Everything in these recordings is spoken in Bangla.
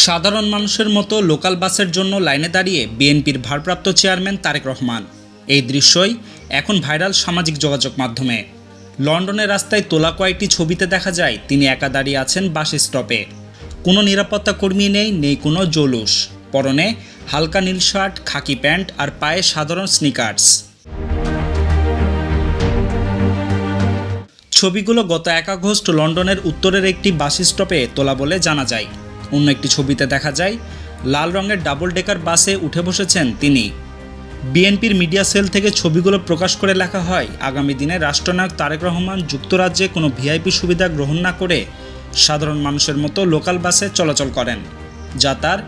সাধারণ মানুষের মতো লোকাল বাসের জন্য লাইনে দাঁড়িয়ে বিএনপির ভারপ্রাপ্ত চেয়ারম্যান তারেক রহমান। এই দৃশ্যই এখন ভাইরাল সামাজিক যোগাযোগ মাধ্যমে। লন্ডনের রাস্তায় তোলা কয়েকটি ছবিতে দেখা যায়, তিনি একা দাঁড়িয়ে আছেন বাস স্টপে। কোনো নিরাপত্তা কর্মী নেই নেই কোনো জলুস। পরনে হালকা নীল শার্ট, খাকি প্যান্ট আর পায়ে সাধারণ স্নিকার্স। ছবিগুলো গত এক আগস্ট লন্ডনের উত্তরের একটি বাস স্টপে তোলা বলে জানা যায়। অন্য একটি ছবিতে দেখা যায়, লাল রঙের ডাবল ডেকার বাসে উঠে বসেছেন তিনি। বিএনপির মিডিয়া সেল থেকে ছবিগুলো প্রকাশ করে লেখা হয়, আগামী দিনে রাষ্ট্রনায়ক তারেক রহমান যুক্তরাজ্যে কোনো ভিআইপি সুবিধা গ্রহণ না করে সাধারণ মানুষের মতো লোকাল বাসে চলাচল করেন, যা তার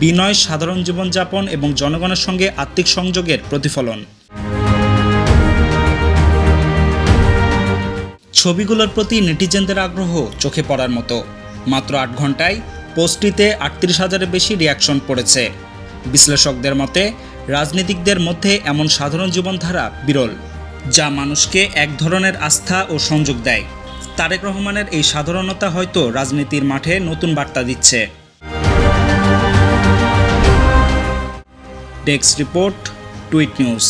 বিনয়, সাধারণ জীবনযাপন এবং জনগণের সঙ্গে আত্মিক সংযোগের প্রতিফলন। ছবিগুলোর প্রতি নেটিজেনদের আগ্রহ চোখে পড়ার মতো। মাত্র আট ঘন্টায় পোস্টটিতে আটত্রিশ হাজারের বেশি রিয়াকশন পড়েছে। বিশ্লেষকদের মতে, রাজনীতিকদের মধ্যে এমন সাধারণ জীবনধারা বিরল, যা মানুষকে এক ধরনের আস্থা ও সংযোগ দেয়। তারেক রহমানের এই সাধারণতা হয়তো রাজনীতির মাঠে নতুন বার্তা দিচ্ছে। Desk report, tweet news.